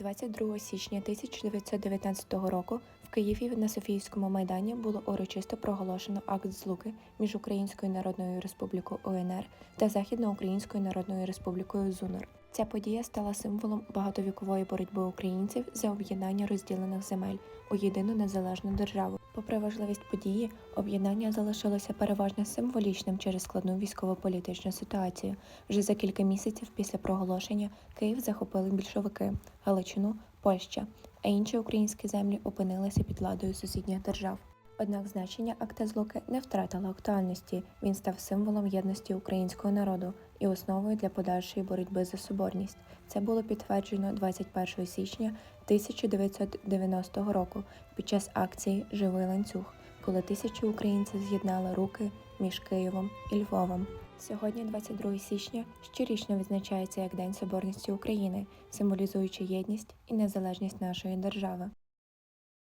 22 січня 1919 року в Києві на Софійському майдані було урочисто проголошено акт злуки між Українською Народною Республікою УНР та Західноукраїнською Народною Республікою ЗУНР. Ця подія стала символом багатовікової боротьби українців за об'єднання розділених земель у єдину незалежну державу. Попри важливість події, об'єднання залишилося переважно символічним через складну військово-політичну ситуацію. Вже за кілька місяців після проголошення Київ захопили більшовики, Галичину, Польща, а інші українські землі опинилися під владою сусідніх держав. Однак значення акта злуки не втратило актуальності. Він став символом єдності українського народу і основою для подальшої боротьби за соборність. Це було підтверджено 21 січня 1990 року під час акції Живий ланцюг, коли тисячі українців з'єднали руки між Києвом і Львовом. Сьогодні, 22 січня, щорічно відзначається як День Соборності України, символізуючи єдність і незалежність нашої держави.